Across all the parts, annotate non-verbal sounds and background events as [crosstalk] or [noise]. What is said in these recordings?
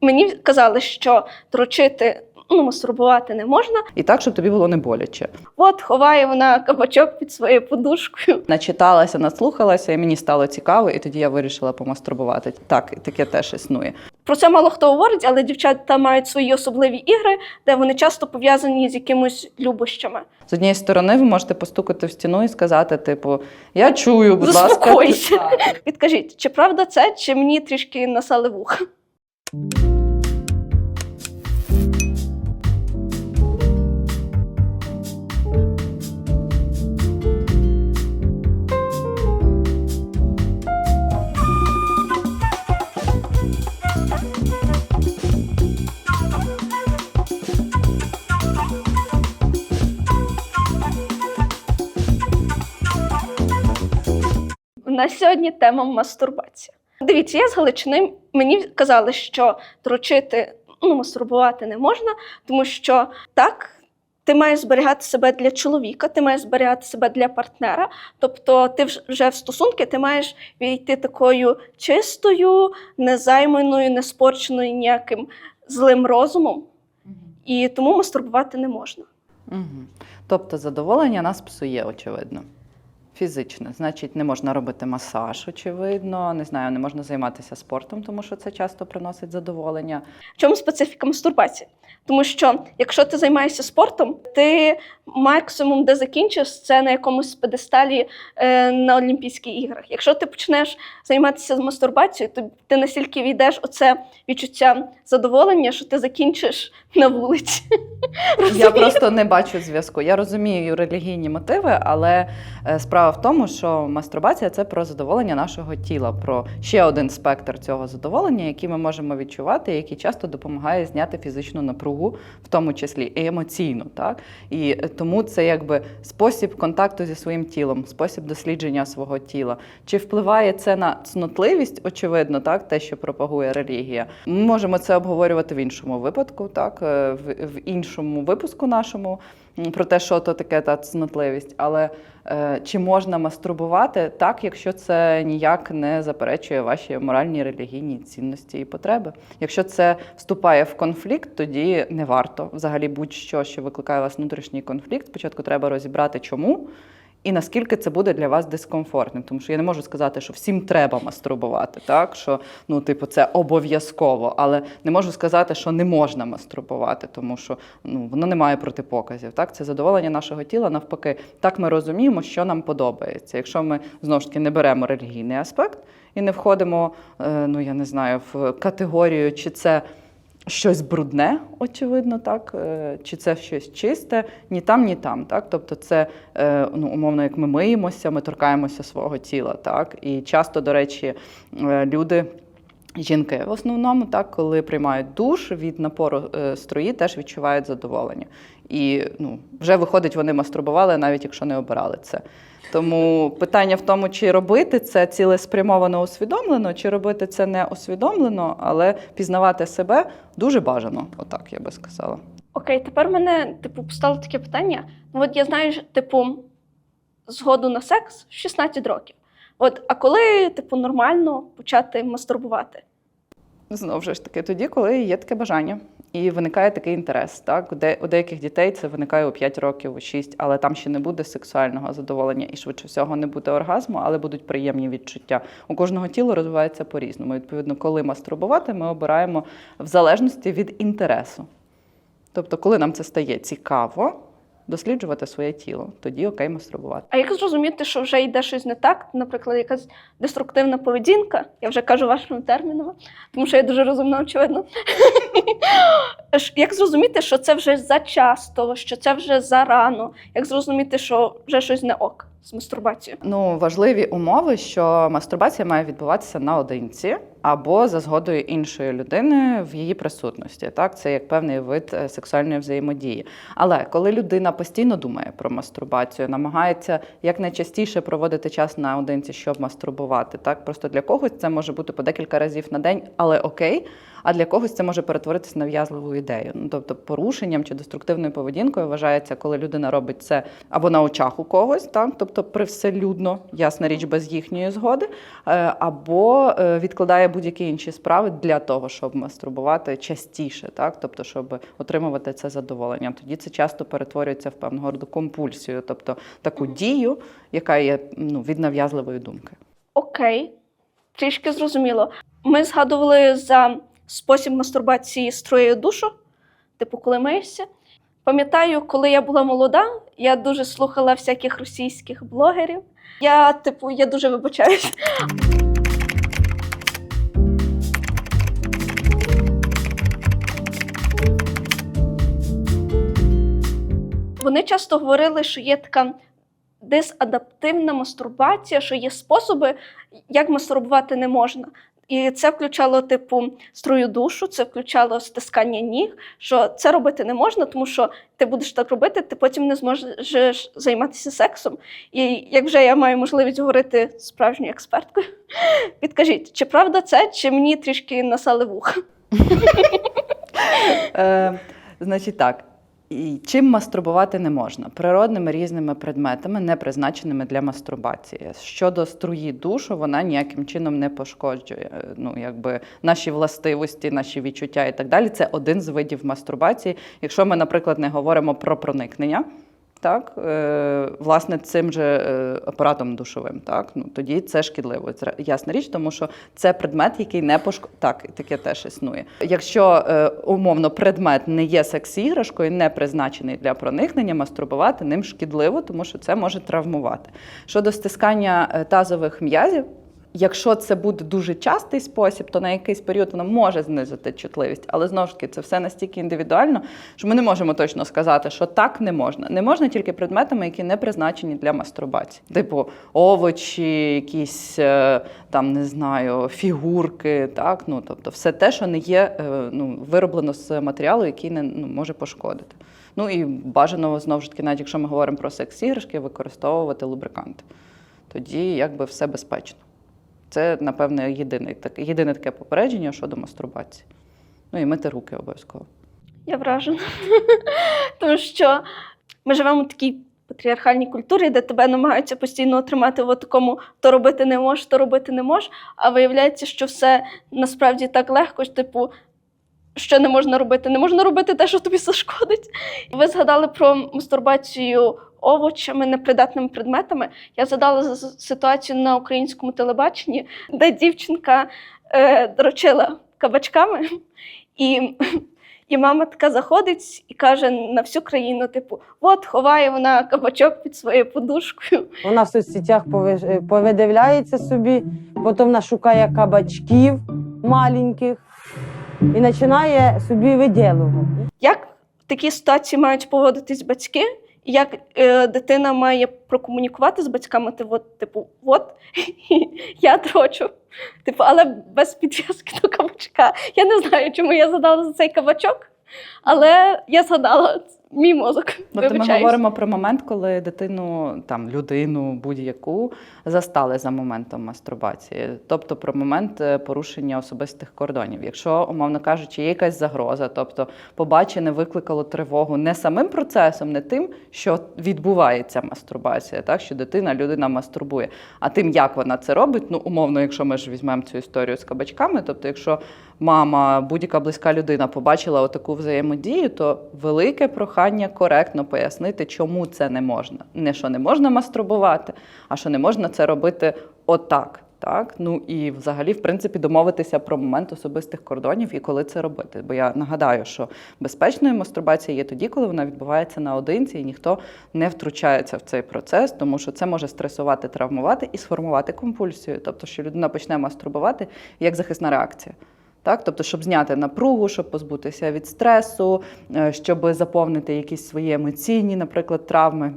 мені казали, що дрочити, ну, мастурбувати не можна. І так, щоб тобі було не боляче. От ховає вона кабачок під своєю подушкою. Начиталася, наслухалася, і мені стало цікаво, і тоді я вирішила помастурбувати. Так, і таке теж існує. Про це мало хто говорить, але дівчата мають свої особливі ігри, де вони часто пов'язані з якимось любощами. З однієї сторони, ви можете постукати в стіну і сказати, типу, я чую, будь ласка. Підкажіть, чи правда це, чи мені трішки насали вуха? У нас сьогодні тема мастурбація. Дивіться, я з Галичини. Мені казали, що дрочити, ну, мастурбувати не можна, тому що так. Ти маєш зберігати себе для чоловіка, ти маєш зберігати себе для партнера. Тобто, ти вже в стосунки ти маєш війти такою чистою, незайманою, неспорченою ніяким злим розумом, і тому мастурбувати не можна. Мгм. Тобто задоволення нас псує, очевидно. Фізичне. Значить, не можна робити масаж, очевидно. Не знаю, не можна займатися спортом, тому що це часто приносить задоволення. В чому специфіка мастурбації? Тому що якщо ти займаєшся спортом, ти максимум, де закінчиш, це на якомусь педесталі е, на Олімпійських іграх. Якщо ти почнеш займатися мастурбацією, то ти настільки війдеш у це відчуття задоволення, що ти закінчиш на вулиці. Я просто не бачу зв'язку. Я розумію релігійні мотиви, але е, в тому, що мастурбація це про задоволення нашого тіла, про ще один спектр цього задоволення, який ми можемо відчувати, який часто допомагає зняти фізичну напругу, в тому числі і емоційну. Так і е, тому це якби спосіб контакту зі своїм тілом, спосіб дослідження свого тіла. Чи впливає це на цнотливість? Очевидно, так те, що пропагує релігія. Ми можемо це обговорювати в іншому випадку, так е, в, іншому випуску нашому про те, що то таке та цнотливість. Але е, чи можна мастурбувати так, якщо це ніяк не заперечує ваші моральні релігійні цінності і потреби? Якщо це вступає в конфлікт, тоді не варто взагалі будь-що, що викликає у вас внутрішній конфлікт. Спочатку треба розібрати, чому. І наскільки це буде для вас дискомфортним, тому що я не можу сказати, що всім треба мастурбувати, так що ну, типу, це обов'язково, але не можу сказати, що не можна мастурбувати, тому що ну воно не має протипоказів. Так, це задоволення нашого тіла. Навпаки, так ми розуміємо, що нам подобається. Якщо ми знову ж таки не беремо релігійний аспект і не входимо, е, ну я не знаю, в категорію, чи це щось брудне, очевидно, так, е, чи це щось чисте, ні там, ні там. Так? Тобто, це е, ну, умовно, як ми миємося, ми торкаємося свого тіла. Так? І часто, до речі, е, люди. Жінки в основному, так, коли приймають душ від напору е, струї, теж відчувають задоволення. І ну, вже виходить, вони мастурбували, навіть якщо не обирали це. Тому питання в тому, чи робити це цілеспрямовано усвідомлено, чи робити це не усвідомлено, але пізнавати себе дуже бажано, отак я би сказала. Окей, тепер мене типу постало таке питання. Ну от я знаю, типу, згоду на секс в 16 років. От, а коли, типу, нормально почати мастурбувати? Знову ж таки, тоді, коли є таке бажання і виникає такий інтерес. Так? У, де, у деяких дітей це виникає у 5 років, у 6, але там ще не буде сексуального задоволення і швидше всього не буде оргазму, але будуть приємні відчуття. У кожного тіло розвивається по-різному. Відповідно, коли мастурбувати, ми обираємо в залежності від інтересу. Тобто, коли нам це стає цікаво, досліджувати своє тіло, тоді окей мастурбувати. А як зрозуміти, що вже йде щось не так, наприклад, якась деструктивна поведінка, я вже кажу вашими термінами, тому що я дуже розумна, очевидно. [laughs] Як зрозуміти, що це вже зачасто, що це вже зарано? Як зрозуміти, що вже щось не ок з мастурбацією? Ну, важливі умови, що мастурбація має відбуватися наодинці або за згодою іншої людини в її присутності. Так, це як певний вид е, сексуальної взаємодії. Але коли людина постійно думає про мастурбацію, намагається якнайчастіше проводити час наодинці, щоб мастурбувати, так просто для когось це може бути по декілька разів на день, але окей. А для когось це може перетворитися на в'язливу ідею. Ну тобто, порушенням чи деструктивною поведінкою вважається, коли людина робить це або на очах у когось, так тобто привселюдно, ясна річ, без їхньої згоди, е, або е, відкладає будь-які інші справи для того, щоб мастурбувати частіше, так? тобто, щоб отримувати це задоволення. Тоді це часто перетворюється в певного роду компульсію, тобто таку дію, яка є ну, від нав'язливої думки. Окей, трішки зрозуміло. Ми згадували за спосіб мастурбації з душу, типу, коли миєшся. Пам'ятаю, коли я була молода, я дуже слухала всяких російських блогерів. Я, типу, я дуже вибачаюсь. Вони часто говорили, що є така дисадаптивна мастурбація, що є способи, як мастурбувати не можна. І це включало, типу, струю душу, це включало стискання ніг, що це робити не можна, тому що ти будеш так робити, ти потім не зможеш займатися сексом. І як вже я маю можливість говорити справжньою експерткою, [laughs] підкажіть, чи правда це, чи мені трішки насали вуха? Е, значить так. І чим мастурбувати не можна? Природними різними предметами, не призначеними для мастурбації. Щодо струї душу, вона ніяким чином не пошкоджує е, ну, якби, наші властивості, наші відчуття і так далі. Це один з видів мастурбації. Якщо ми, наприклад, не говоримо про проникнення, так, е, власне, цим же е, апаратом душовим, так, ну, тоді це шкідливо. Це ясна річ, тому що це предмет, який не пошко... Так, таке теж існує. Якщо е, умовно предмет не є секс-іграшкою, не призначений для проникнення, мастурбувати ним шкідливо, тому що це може травмувати. Щодо стискання тазових м'язів. Якщо це буде дуже частий спосіб, то на якийсь період воно може знизити чутливість. Але знову ж таки, це все настільки індивідуально, що ми не можемо точно сказати, що так не можна. Не можна тільки предметами, які не призначені для мастурбації. Типу овочі, якісь е, там не знаю, фігурки, так ну тобто, все те, що не є е, ну, вироблено з матеріалу, який не ну, може пошкодити. Ну і бажано знову ж таки, навіть якщо ми говоримо про секс-іграшки, використовувати лубриканти. Тоді якби все безпечно. Це, напевне, єдине, так, єдине таке попередження щодо мастурбації. Ну і мити руки обов'язково. Я вражена. [laughs] Тому що ми живемо в такій патріархальній культурі, де тебе намагаються постійно тримати в такому то робити не можеш, то робити не можеш. А виявляється, що все насправді так легко, що, типу, що не можна робити? Не можна робити те, що тобі зашкодить. Ви згадали про мастурбацію овочами, непридатними предметами. Я згадала за за ситуацію на українському телебаченні, де дівчинка е, дрочила кабачками, і, і мама така заходить і каже на всю країну: типу, от ховає вона кабачок під своєю подушкою. Вона в соцсетях е, повидивляється собі, потім вона шукає кабачків маленьких і починає собі виділувати. Як в такій ситуації мають поводитись батьки? Як е, дитина має прокомунікувати з батьками, ти от, типу, от [laughs] я дрочу. Типу, але без підв'язки до кабачка. Я не знаю, чому я задала за цей кабачок, але я згадала мій мозок. Тобто ми говоримо про момент, коли дитину, там, людину будь-яку застали за моментом мастурбації, тобто про момент е, порушення особистих кордонів. Якщо, умовно кажучи, є якась загроза, тобто побачене викликало тривогу не самим процесом, не тим, що відбувається мастурбація, так що дитина, людина мастурбує, а тим, як вона це робить. Ну, умовно, якщо ми ж візьмемо цю історію з кабачками, тобто, якщо мама, будь-яка близька людина побачила отаку взаємодію, то велике прохання коректно пояснити, чому це не можна. Не що не можна мастурбувати, а що не можна це робити отак. Так, ну і взагалі, в принципі, домовитися про момент особистих кордонів і коли це робити. Бо я нагадаю, що безпечною мастурбація є тоді, коли вона відбувається наодинці, і ніхто не втручається в цей процес, тому що це може стресувати, травмувати і сформувати компульсію. Тобто, що людина почне мастурбувати як захисна реакція. Так, тобто, щоб зняти напругу, щоб позбутися від стресу, е, щоб заповнити якісь свої емоційні, наприклад, травми.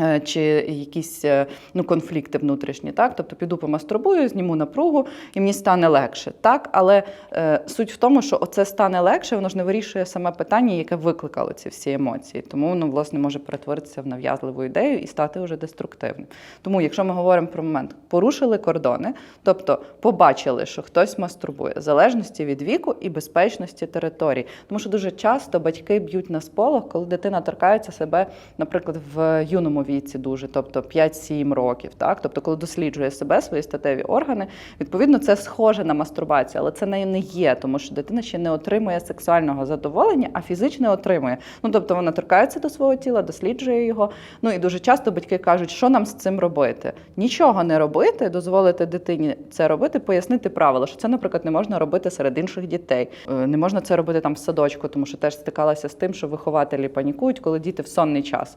Е, Чи якісь е, ну, конфлікти внутрішні, так? Тобто піду помастурбую, зніму напругу, і мені стане легше. Так? Але е, суть в тому, що оце стане легше, воно ж не вирішує саме питання, яке викликало ці всі емоції. Тому воно, власне, може перетворитися в нав'язливу ідею і стати вже деструктивним. Тому, якщо ми говоримо про момент, порушили кордони, тобто побачили, що хтось мастурбує, залежності від віку і безпечності території. Тому що дуже часто батьки б'ють на сполох, коли дитина торкається себе, наприклад, в юному віці, дуже, тобто 5-7 років. Так? Тобто, коли досліджує себе, свої статеві органи, відповідно, це схоже на мастурбацію, але це не не є, тому що дитина ще не отримує сексуального задоволення, а фізичне отримує. Ну тобто вона торкається до свого тіла, досліджує його. Ну і дуже часто батьки кажуть, що нам з цим робити. Нічого не робити, дозволити дитині це робити, пояснити правила, що це, наприклад, не можна робити серед інших дітей. Е, Не можна це робити там в садочку, тому що теж стикалася з тим, що вихователі панікують, коли діти в сонний час.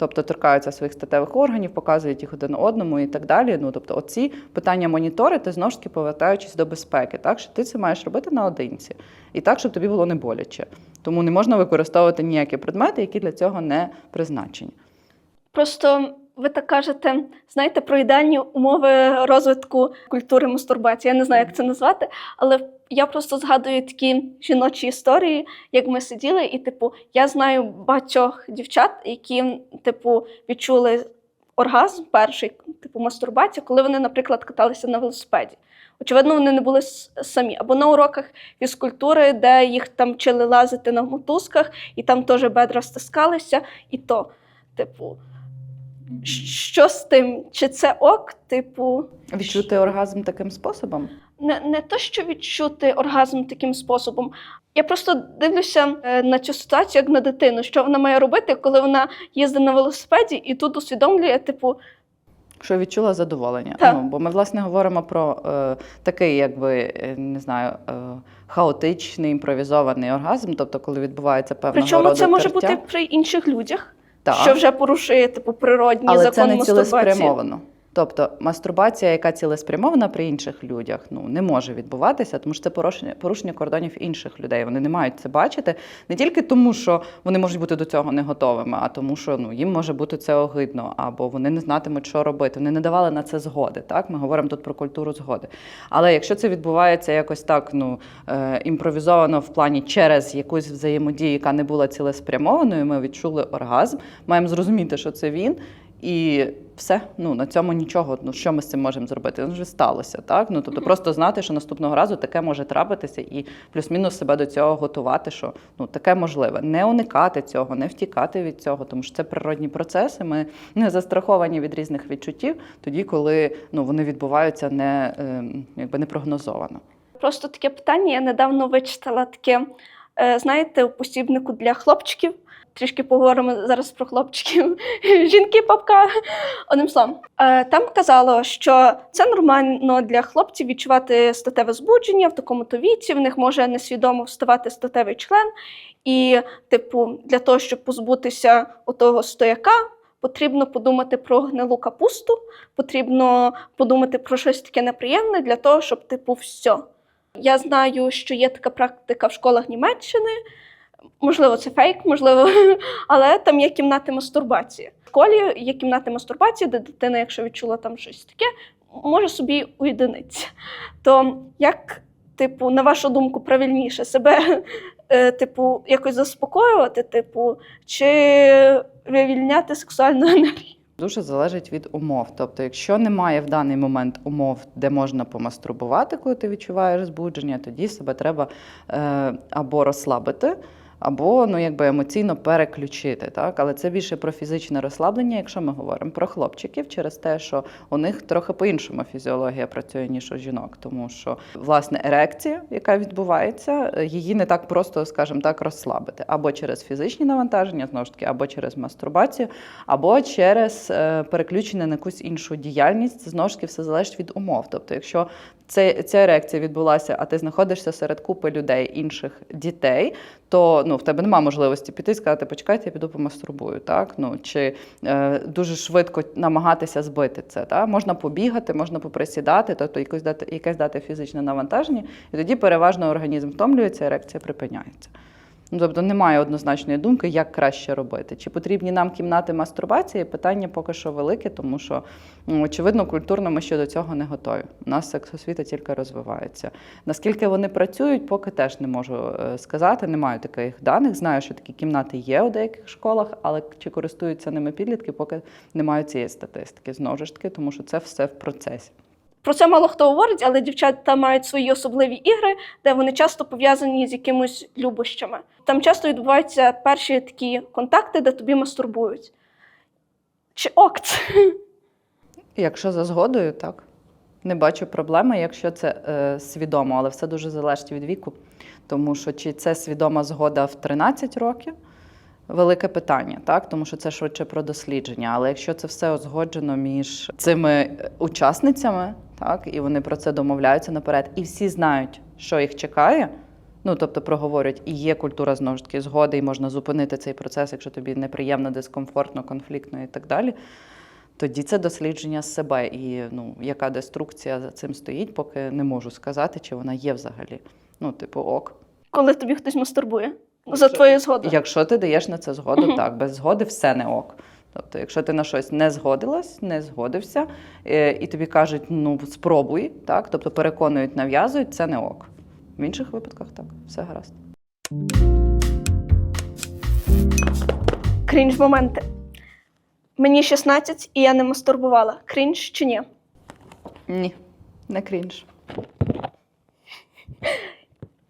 Тобто торкаються своїх статевих органів, показують їх один одному і так далі. Ну тобто, оці питання моніторити знову ж таки повертаючись до безпеки, так що ти це маєш робити наодинці, і так, щоб тобі було не боляче. Тому не можна використовувати ніякі предмети, які для цього не призначені. Просто ви так кажете, знаєте, про ідеальні умови розвитку культури мастурбації. Я не знаю, як це назвати, але я просто згадую такі жіночі історії, як ми сиділи, і, типу, я знаю багатьох дівчат, які, типу, відчули оргазм перший, типу, мастурбація, коли вони, наприклад, каталися на велосипеді. Очевидно, вони не були самі. Або на уроках фізкультури, де їх там вчили лазити на мотузках, і там теж бедра стискалися, і то, типу, що з тим? Чи це ок? Типу, Відчути оргазм таким способом. Не, не то, що відчути оргазм таким способом. Я просто дивлюся е, на цю ситуацію як на дитину, що вона має робити, коли вона їздить на велосипеді і тут усвідомлює, типу, Що відчула задоволення. Так. Ну, бо ми, власне, говоримо про е, такий, якби е, не знаю, е, хаотичний імпровізований оргазм, тобто, коли відбувається певна причому роду це може тертя. бути при інших людях, Так. що вже порушує типу природній Але закон це не цілеспрямовано. Тобто мастурбація, яка цілеспрямована при інших людях, ну не може відбуватися, тому що це порушення, порушення кордонів інших людей. Вони не мають це бачити не тільки тому, що вони можуть бути до цього не готовими, а тому, що ну їм може бути це огидно, або вони не знатимуть, що робити. Вони не давали на це згоди. Так, ми говоримо тут про культуру згоди. Але якщо це відбувається якось так, ну е, імпровізовано в плані через якусь взаємодію, яка не була цілеспрямованою, ми відчули оргазм, маємо зрозуміти, що це він. І все, ну на цьому нічого. Ну що ми з цим можемо зробити? Воно вже сталося, так? Ну тобто, просто знати, що наступного разу таке може трапитися, і плюс-мінус себе до цього готувати, що ну таке можливе. Не уникати цього, не втікати від цього, тому що це природні процеси. Ми не застраховані від різних відчуттів, тоді, коли ну вони відбуваються не ем, якби не прогнозовано. Просто таке питання. Я недавно вичитала таке, е, знаєте, у посібнику для хлопчиків. Трішки поговоримо зараз про хлопчиків. [laughs] Жінки, папка. Одним словом. Е, Там казало, що це нормально для хлопців відчувати статеве збудження в такому-то віці. В них може несвідомо вставати статевий член. І, типу, для того, щоб позбутися отого стояка, потрібно подумати про гнилу капусту, потрібно подумати про щось таке неприємне для того, щоб, типу, все. Я знаю, що є така практика в школах Німеччини. Можливо, це фейк, можливо, [laughs] але там є кімнати мастурбації. В школі є кімнати мастурбації, де дитина, якщо відчула там щось таке, може собі уєдинитися. То як, типу, на вашу думку, правильніше себе, [laughs] е, типу, якось заспокоювати, типу, чи вивільняти сексуальну [laughs] енергію? Дуже залежить від умов. Тобто, якщо немає в даний момент умов, де можна помастурбувати, коли ти відчуваєш збудження, тоді себе треба е, або розслабити, або ну, якби емоційно переключити. Так? Але це більше про фізичне розслаблення, якщо ми говоримо про хлопчиків, через те, що у них трохи по-іншому фізіологія працює, ніж у жінок. Тому що власне ерекція, яка відбувається, її не так просто, скажімо так, розслабити. Або через фізичні навантаження, знову ж таки, або через мастурбацію, або через е, переключення на якусь іншу діяльність. Знову ж таки, все залежить від умов. Тобто, якщо це, ця ерекція відбулася, а ти знаходишся серед купи людей, інших дітей, то ну, в тебе немає можливості піти і сказати, почекайте, я піду помастурбую. Так? Ну, чи е, дуже швидко намагатися збити це. Так? Можна побігати, можна поприсідати, тобто якось дати, якесь дати фізичне навантаження, і тоді переважно організм втомлюється, ерекція припиняється. Ну, тобто немає однозначної думки, як краще робити. Чи потрібні нам кімнати мастурбації? Питання поки що велике, тому що очевидно, культурно ми ще до цього не готові. У нас сексосвіта тільки розвивається. Наскільки вони працюють, поки теж не можу е, сказати. Не маю таких даних. Знаю, що такі кімнати є у деяких школах, але чи користуються ними підлітки, поки не маю цієї статистики. Знову ж таки, тому що це все в процесі. Про це мало хто говорить, але дівчата мають свої особливі ігри, де вони часто пов'язані з якимось любощами. Там часто відбуваються перші такі контакти, де тобі мастурбують. Чи ок? Якщо за згодою, так. Не бачу проблеми, якщо це е, свідомо, але все дуже залежить від віку. Тому що чи це свідома згода в 13 років велике питання, так? Тому що це швидше про дослідження. Але якщо це все узгоджено між цими е, учасницями, так, і вони про це домовляються наперед, і всі знають, що їх чекає. Ну, тобто проговорюють, і є культура знову ж таки згоди, і можна зупинити цей процес, якщо тобі неприємно, дискомфортно, конфліктно і так далі. Тоді це дослідження себе. І ну, яка деструкція за цим стоїть, поки не можу сказати, чи вона є взагалі. Ну, типу, ок. Коли тобі хтось мастурбує? За Якщо- твою згоду. Якщо ти даєш на це згоду, Мгм. так, без згоди все не ок. Тобто, якщо ти на щось не згодилась, не згодився, е, і тобі кажуть, ну спробуй, так, тобто переконують, нав'язують, це не ок. В інших випадках так, все гаразд. Крінж моменти. Мені 16 і я не мастурбувала. Крінж чи ні? Ні, не крінж.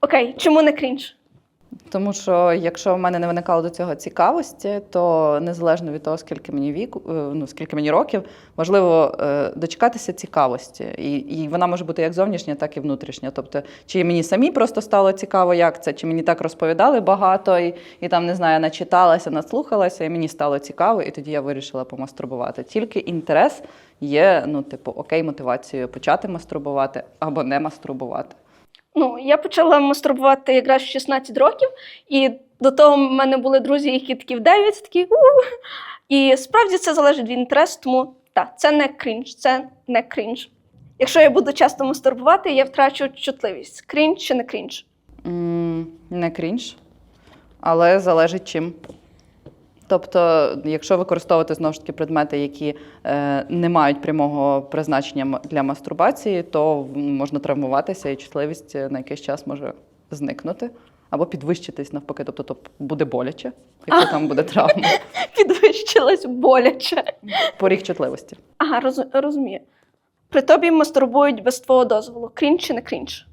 Окей, чому не крінж? Тому що якщо в мене не виникало до цього цікавості, то незалежно від того, скільки мені віку, е, ну скільки мені років, важливо е, дочекатися цікавості. І, і вона може бути як зовнішня, так і внутрішня. Тобто, чи мені самі просто стало цікаво, як це, чи мені так розповідали багато, і, і там не знаю, начиталася, наслухалася, і мені стало цікаво, і тоді я вирішила помастурбувати. Тільки інтерес є, ну, типу, окей, мотивацією почати мастурбувати або не мастурбувати. Ну, я почала мастурбувати якраз в 16 років, і до того в мене були друзі, які такі в 9, такі у. І справді це залежить від інтересу, тому так, це не крінж, це не крінж. Якщо я буду часто мастурбувати, я втрачу чутливість. Крінж чи не крінж? М, Не крінж, але залежить чим. Тобто, якщо використовувати знову ж таки предмети, які е, не мають прямого призначення для мастурбації, то можна травмуватися і чутливість е, на якийсь час може зникнути або підвищитись навпаки. Тобто, то буде боляче, якщо там буде травма. [laughs] Підвищилась боляче. Поріг чутливості. Ага, роз, розумію. При тобі мастурбують без твого дозволу. Крінж чи не крінж?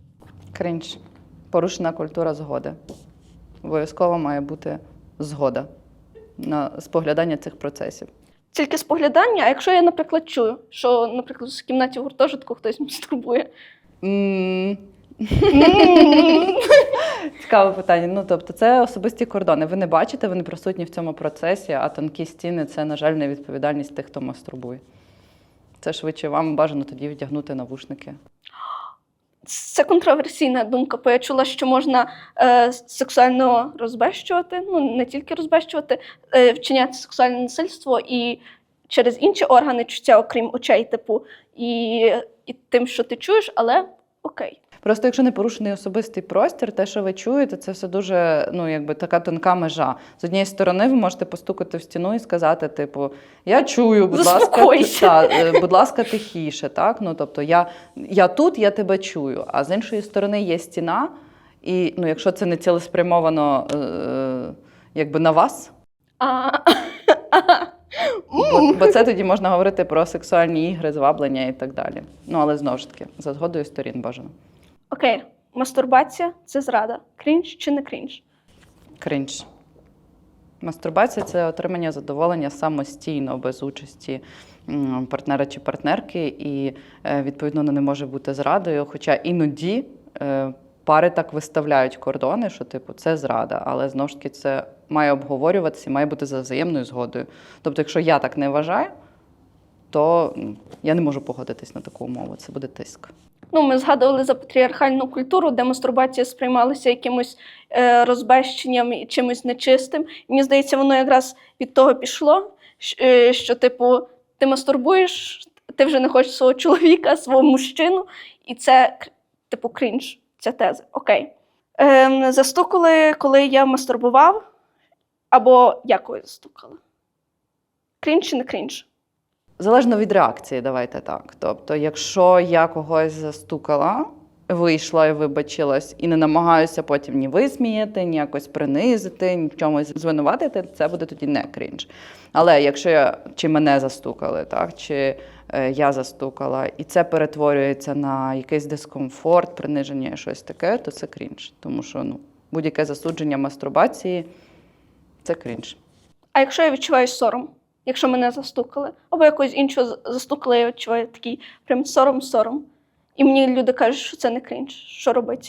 Крінж. Порушена культура згоди. Обов'язково має бути згода на споглядання цих процесів. Тільки споглядання, а якщо я, наприклад, чую, що, наприклад, в кімнаті гуртожитку хтось мастурбує. [laughs] Цікаве питання. Ну тобто, це особисті кордони. Ви не бачите, ви не присутні в цьому процесі, а тонкі стіни це, на жаль, не відповідальність тих, хто мастурбує. Це швидше вам бажано тоді вдягнути навушники. Це контроверсійна думка, бо я чула, що можна е, сексуально розбещувати, ну не тільки розбещувати, е, вчиняти сексуальне насильство і через інші органи чуття, окрім очей, типу, і, і тим, що ти чуєш, але окей. Просто якщо не порушений особистий простір, те, що ви чуєте, це все дуже ну, якби така тонка межа. З однієї сторони, ви можете постукати в стіну і сказати, типу, я чую, будь ласка, та, е, будь ласка, тихіше. Так? Ну, тобто, я, я тут, я тебе чую. А з іншої сторони є стіна, і ну, якщо це не цілеспрямовано е, якби на вас, А, [laughs] бо, бо це тоді можна говорити про сексуальні ігри, зваблення і так далі. Ну, але знову ж таки, за згодою сторін бажано. окей, мастурбація це зрада. Крінж чи не крінж? Крінж. Мастурбація це отримання задоволення самостійно, без участі партнера чи партнерки, і е, відповідно не може бути зрадою. Хоча іноді е, пари так виставляють кордони, що типу це зрада, але знову ж таки це має обговорюватися, має бути за взаємною згодою. Тобто, якщо я так не вважаю, то я не можу погодитись на таку умову. Це буде тиск. Ну, ми згадували за патріархальну культуру, де мастурбація сприймалася якимось е, розбещенням і чимось нечистим. І мені здається, воно якраз від того пішло, що, е, що типу, ти мастурбуєш, ти вже не хочеш свого чоловіка, свого мужчину, і це, типу, крінж, ця теза. Окей. Ем, застукали, коли я мастурбував, або якою застукали? Крінж чи не крінж? Залежно від реакції, давайте так. Тобто, якщо я когось застукала, вийшла і вибачилась, і не намагаюся потім ні висміяти, ні якось принизити, ні в чомусь звинуватити, це буде тоді не крінж. Але якщо я чи мене застукали, так чи е, я застукала, і це перетворюється на якийсь дискомфорт, приниження і щось таке, то це крінж. Тому що ну, будь-яке засудження мастурбації це крінж. А якщо я відчуваю сором, якщо мене застукали, або якогось іншого застукали, я відчуваю такий прям сором-сором. І мені люди кажуть, що це не крінж. Що робити?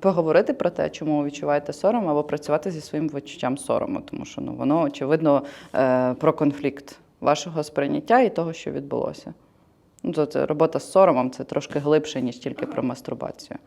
Поговорити про те, чому ви відчуваєте сором, або працювати зі своїм відчуттям сорому, тому що ну, воно очевидно е, про конфлікт вашого сприйняття і того, що відбулося. Ну, Тобто робота з соромом це трошки глибше, ніж тільки про мастурбацію.